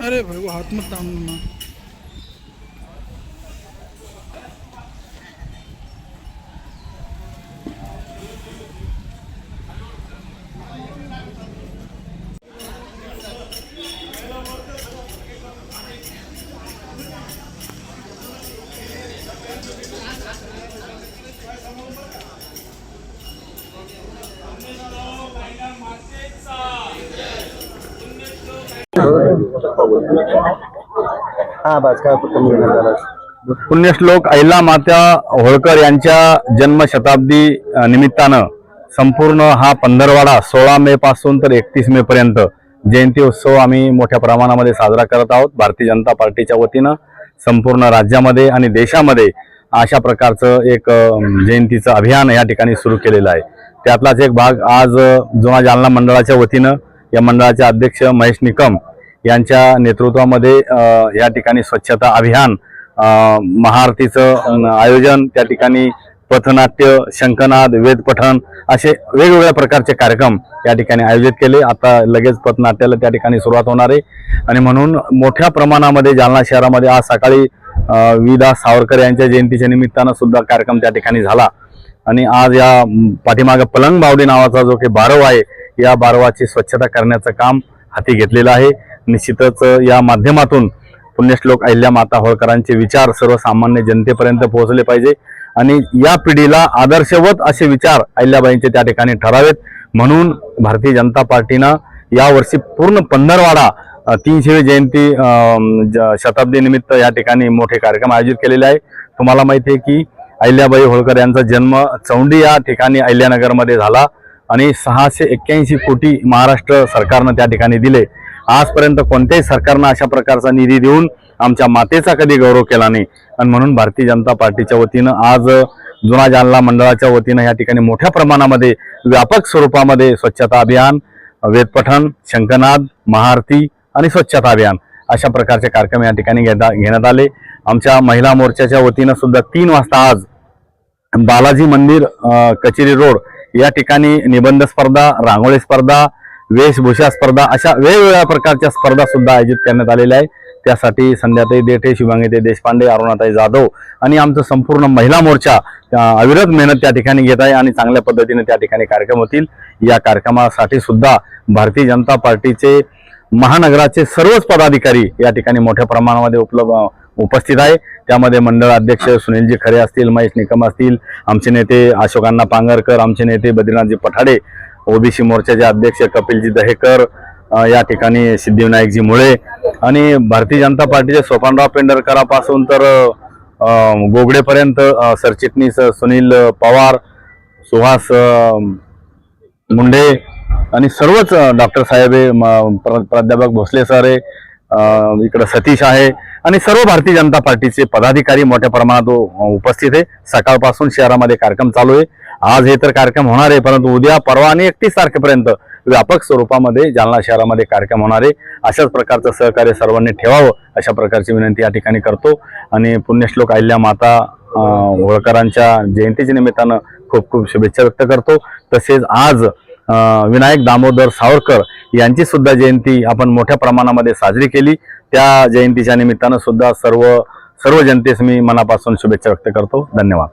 અરે ભાઈ હાથમાં તામ हा बस काय फक्त मुलगा झाला पुण्यश्लोक अहिला मात्या होळकर यांच्या जन्मशताब्दी निमित्तानं संपूर्ण हा पंधरवाडा सोळा मे पासून तर एकतीस मे पर्यंत जयंती उत्सव आम्ही मोठ्या प्रमाणामध्ये साजरा करत आहोत. भारतीय जनता पार्टीच्या वतीनं संपूर्ण राज्यामध्ये आणि देशामध्ये अशा प्रकारचं एक जयंतीचं अभियान या ठिकाणी सुरू केलेलं आहे. त्यातलाच एक भाग आज जुना जालना मंडळाच्या वतीनं या मंडळाचे अध्यक्ष महेश निकम यांच्या नेतृत्वामध्ये या ठिकाणी स्वच्छता अभियान महाआरतीचं आयोजन त्या ठिकाणी पथनाट्य शंखनाद वेदपठण असे वेगवेगळ्या प्रकारचे कार्यक्रम या ठिकाणी आयोजित केले. आता लगेच पथनाट्याला त्या ठिकाणी सुरुवात होणार आहे. आणि म्हणून मोठ्या प्रमाणामध्ये जालना शहरामध्ये आज सकाळी विदा सावरकर यांच्या जयंतीच्या निमित्तानं सुद्धा कार्यक्रम त्या ठिकाणी झाला. आणि आज या पाठीमागं पलंग बावडी नावाचा जो काही बारव आहे या बारवाची स्वच्छता करण्याचं काम हाती घेतलेलं आहे. निश्चितच या माध्यमातून पुण्यश्लोक अहिल्या माता होळकरांचे विचार सर्वसामान्य जनतेपर्यंत पोहोचले पाहिजे. आणि या पिढीला आदर्शवत असे विचार अहिल्याबाईंचे त्या ठिकाणी ठरावेत. म्हणून भारतीय जनता पार्टीनं यावर्षी पूर्ण पंधरवाडा तीनशेवी जयंती ज- शताब्दी निमित्त या ठिकाणी मोठे कार्यक्रम आयोजित केलेले आहे. तुम्हाला माहिती आहे की अहिल्याबाई होळकर यांचा जन्म चौंडी या ठिकाणी अहिल्यानगरमध्ये झाला आणि सहाशे एक्क्याऐंशी कोटी महाराष्ट्र सरकारनं त्या ठिकाणी दिले. आजपर्यंत कोणत्याही सरकारनं अशा प्रकारचा निधी देऊन आमच्या मातेचा कधी गौरव केला नाही. आणि म्हणून भारतीय जनता पार्टीच्या वतीनं आज जुना जालना मंडळाच्या वतीनं या ठिकाणी मोठ्या प्रमाणामध्ये व्यापक स्वरूपामध्ये स्वच्छता अभियान वेदपठण शंखनाद महाआरती आणि स्वच्छता अभियान अशा प्रकारचे कार्यक्रम या ठिकाणी घेता घेण्यात आले. आमच्या महिला मोर्चाच्या वतीनं सुद्धा तीन वाजता आज बालाजी मंदिर कचेरी रोड या ठिकाणी निबंध स्पर्धा रांगोळी स्पर्धा वेशभूषा स्पर्धा अशा वेगवेगळ्या प्रकारच्या स्पर्धा सुद्धा आयोजित करण्यात आलेल्या आहे त्यासाठी संध्याताई देठे शिवांगीताई देशपांडे अरुणाताई जाधव आणि आमचं संपूर्ण महिला मोर्चा अविरत मेहनत त्या ठिकाणी घेत आहे आणि चांगल्या पद्धतीने त्या ठिकाणी कार्यक्रम होतील. या कार्यक्रमासाठी सुद्धा भारतीय जनता पार्टीचे महानगराचे सर्वच पदाधिकारी या ठिकाणी मोठ्या प्रमाणामध्ये उपलब्ध उपस्थित आहे. त्यामध्ये मंडळ अध्यक्ष सुनीलजी खरे असतील महेश निकम असतील आमचे नेते अशोकांना पांगरकर आमचे नेते बद्रीनाथजी पठाडे ओबीसी मोर्चाचे अध्यक्ष कपिलजी दहेकर या ठिकाणी सिद्धिविनायकजी मुळे आणि भारतीय जनता पार्टीचे सोपानराव पेंढरकरापासून तर गोगडेपर्यंत सरचिटणीस सुनील पवार सुहास मुंडे आणि सर्वच डॉक्टर साहेब म- प्र- प्राध्यापक भोसले सर आहे इकडं सतीश आहे. आणि सर्व भारतीय जनता पार्टीचे पदाधिकारी मोठ्या प्रमाणात उपस्थित आहे. सकाळपासून शहरामध्ये कार्यक्रम चालू आहे. आज हे तर कार्यक्रम होणार आहे परंतु उद्या परवा आणि एकतीस तारखेपर्यंत व्यापक स्वरूपामध्ये जालना शहरामध्ये कार्यक्रम होणार आहे. अशाच प्रकारचं सहकार्य सर्वांनी ठेवावं अशा प्रकारची विनंती या ठिकाणी करतो. आणि पुण्यश्लोक अहिल्या माता होळकरांच्या जयंतीच्या निमित्तानं खूप खूप शुभेच्छा व्यक्त करतो. तसेच आज विनायक दामोदर सावरकर यांची सुद्धा जयंती आपण मोठ्या प्रमाणामध्ये साजरी केली. त्या जयंतीच्या निमित्तानं सुद्धा सर्व सर्व जनतेस मी मनापासून शुभेच्छा व्यक्त करतो. धन्यवाद.